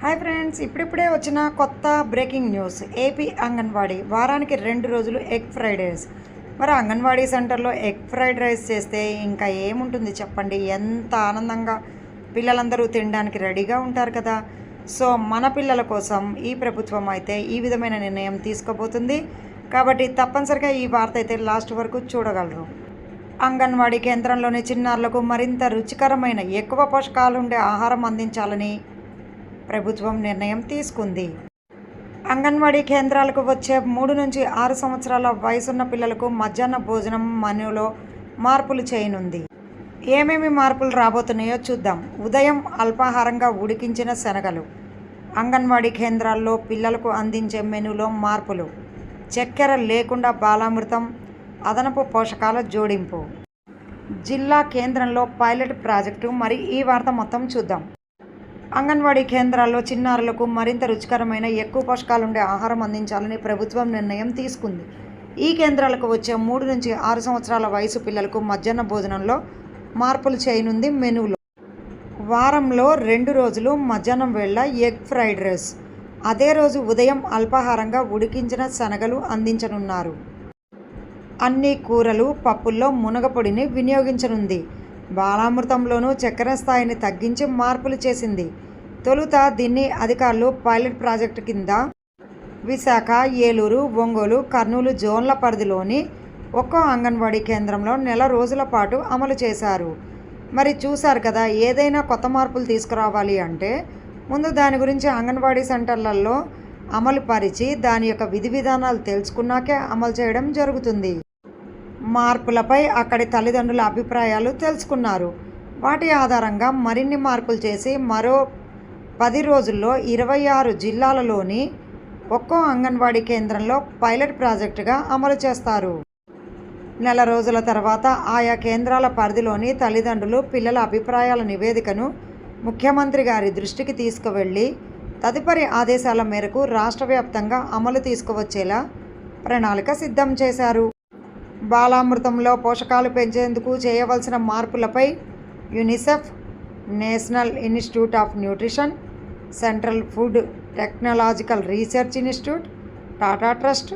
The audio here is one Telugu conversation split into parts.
హాయ్ ఫ్రెండ్స్ ఇప్పుడిప్పుడే వచ్చిన కొత్త బ్రేకింగ్ న్యూస్. ఏపీ అంగన్వాడీ వారానికి రెండు రోజులు ఎగ్ ఫ్రైడ్ రైస్. మరి అంగన్వాడీ సెంటర్లో ఎగ్ ఫ్రైడ్ రైస్ చేస్తే ఇంకా ఏముంటుంది చెప్పండి? ఎంత ఆనందంగా పిల్లలందరూ తినడానికి రెడీగా ఉంటారు కదా. సో మన పిల్లల కోసం ఈ ప్రభుత్వం అయితే ఈ విధమైన నిర్ణయం తీసుకోబోతుంది. కాబట్టి తప్పనిసరిగా ఈ వార్త అయితే లాస్ట్ వరకు చూడగలరు. అంగన్వాడీ కేంద్రంలోని చిన్నారులకు మరింత రుచికరమైన ఎక్కువ పోషకాలు ఉండే ఆహారం అందించాలని ప్రభుత్వం నిర్ణయం తీసుకుంది. అంగన్వాడీ కేంద్రాలకు వచ్చే మూడు నుంచి ఆరు సంవత్సరాల వయసున్న పిల్లలకు మధ్యాహ్న భోజనం మెనూలో మార్పులు చేయనుంది. ఏమేమి మార్పులు రాబోతున్నాయో చూద్దాం. ఉదయం అల్పాహారంగా ఉడికించిన శనగలు. అంగన్వాడీ కేంద్రాల్లో పిల్లలకు అందించే మెనూలో మార్పులు. చక్కెర లేకుండా బాలామృతం అదనపు పోషకాల జోడింపు. జిల్లా కేంద్రంలో పైలట్ ప్రాజెక్టు. మరి ఈ వార్త మొత్తం చూద్దాం. అంగన్వాడీ కేంద్రాల్లో చిన్నారులకు మరింత రుచికరమైన ఎక్కువ పోషకాలుండే ఆహారం అందించాలని ప్రభుత్వం నిర్ణయం తీసుకుంది. ఈ కేంద్రాలకు వచ్చే మూడు నుంచి ఆరు సంవత్సరాల వయసు పిల్లలకు మధ్యాహ్న భోజనంలో మార్పులు చేయనుంది మెనూలో. వారంలో రెండు రోజులు మధ్యాహ్నం వేళ ఎగ్ ఫ్రైడ్ రైస్. అదే రోజు ఉదయం అల్పాహారంగా ఉడికించిన శనగలు అందించనున్నారు. అన్ని కూరలు పప్పుల్లో మునగపొడిని వినియోగించనుంది. బాలామృతంలోనూ చక్కెర స్థాయిని తగ్గించి మార్పులు చేసింది. తొలుత దీన్ని అధికారులు పైలట్ ప్రాజెక్టు కింద విశాఖ ఏలూరు ఒంగోలు కర్నూలు జోన్ల పరిధిలోని ఒక్కో అంగన్వాడీ కేంద్రంలో నెల రోజుల పాటు అమలు చేశారు. మరి చూశారు కదా ఏదైనా కొత్త మార్పులు తీసుకురావాలి అంటే ముందు దాని గురించి అంగన్వాడీ సెంటర్లలో అమలు పరిచి దాని యొక్క విధి విధానాలు తెలుసుకున్నాకే అమలు చేయడం జరుగుతుంది. మార్పులపై అక్కడి తల్లిదండ్రుల అభిప్రాయాలు తెలుసుకున్నారు. వాటి ఆధారంగా మరిన్ని మార్పులు చేసి మరో పది రోజుల్లో ఇరవై ఆరు జిల్లాలలోని ఒక్కో అంగన్వాడీ కేంద్రంలో పైలట్ ప్రాజెక్టుగా అమలు చేస్తారు. నెల రోజుల తర్వాత ఆయా కేంద్రాల పరిధిలోని తల్లిదండ్రులు పిల్లల అభిప్రాయాల నివేదికను ముఖ్యమంత్రి గారి దృష్టికి తీసుకువెళ్ళి తదుపరి ఆదేశాల మేరకు రాష్ట్ర వ్యాప్తంగా అమలు తీసుకువచ్చేలా ప్రణాళిక సిద్ధం చేశారు. బాలామృతంలో పోషకాలు పెంచేందుకు చేయవలసిన మార్పులపై UNICEF National Institute of Nutrition Central Food Technological Research Institute Tata Trust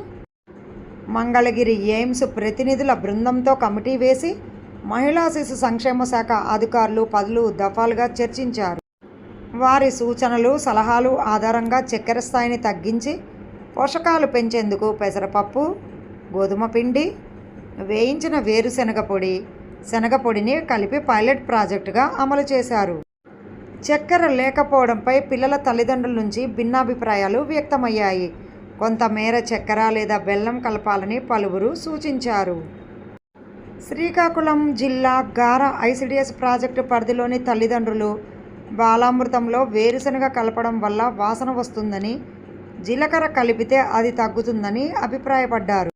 Mangalagiri AIIMS ప్రతినిధుల బృందంతో కమిటీ వేసి మహిళా శిశు సంక్షేమ శాఖ అధికారులు పదులు దఫాలుగా చర్చించారు. వారి సూచనలు సలహాలు ఆధారంగా చక్కెర స్థాయిని తగ్గించి పోషకాలు పెంచేందుకు పెసరపప్పు గోధుమ పిండి వేయించిన వేరుశనగ పొడి శనగ పొడిని కలిపి పైలట్ ప్రాజెక్టుగా అమలు చేశారు. చక్కెర లేకపోవడంపై పిల్లల తల్లిదండ్రుల నుంచి భిన్నాభిప్రాయాలు వ్యక్తమయ్యాయి. కొంతమేర చక్కెర లేదా బెల్లం కలపాలని పలువురు సూచించారు. శ్రీకాకుళం జిల్లా గార ఐసిడిఎస్ ప్రాజెక్టు పరిధిలోని తల్లిదండ్రులు బాలామృతంలో వేరుశనగ కలపడం వల్ల వాసన వస్తుందని జీలకర్ర కలిపితే అది తగ్గుతుందని అభిప్రాయపడ్డారు.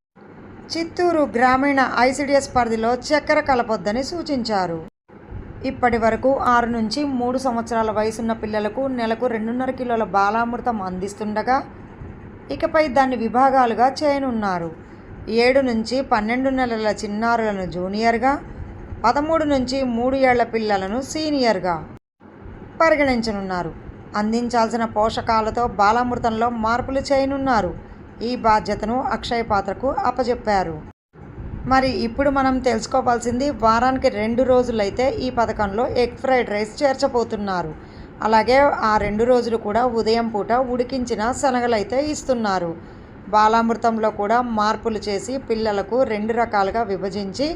చిత్తూరు గ్రామీణ ఐసిడిఎస్ పరిధిలో చక్కెర కలపొద్దని సూచించారు. ఇప్పటి వరకు ఆరు నుంచి మూడు సంవత్సరాల వయసున్న పిల్లలకు నెలకు రెండున్నర కిలోల బాలామృతం అందిస్తుండగా ఇకపై దాన్ని విభాగాలుగా చేయనున్నారు. ఏడు నుంచి పన్నెండు నెలల చిన్నారులను జూనియర్గా పదమూడు నుంచి మూడు ఏళ్ళ పిల్లలను సీనియర్గా పరిగణించనున్నారు. అందించాల్సిన పోషకాలతో బాలామృతంలో మార్పులు చేయనున్నారు. ఈ బాధ్యతను అక్షయ పాత్రకు అప్పజెప్పారు. మరి ఇప్పుడు మనం తెలుసుకోవాల్సింది వారానికి రెండు రోజులైతే ఈ పథకంలో ఎగ్ ఫ్రైడ్ రైస్ చేర్చబోతున్నారు. అలాగే ఆ రెండు రోజులు కూడా ఉదయం పూట ఉడికించిన శనగలైతే ఇస్తున్నారు. బాలామృతంలో కూడా మార్పులు చేసి పిల్లలకు రెండు రకాలుగా విభజించి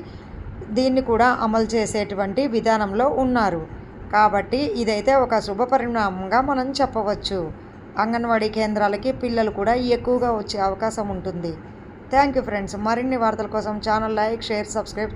దీన్ని కూడా అమలు చేసేటువంటి విధానంలో ఉన్నారు. కాబట్టి ఇదైతే ఒక శుభ పరిణామంగా మనం చెప్పవచ్చు. అంగన్వాడీ కేంద్రాలకి పిల్లలు కూడా ఎక్కువగా వచ్చే అవకాశం ఉంటుంది. Thank you friends. మరిన్ని వార్తల కోసం ఛానల్ లైక్ షేర్ సబ్స్క్రైబ్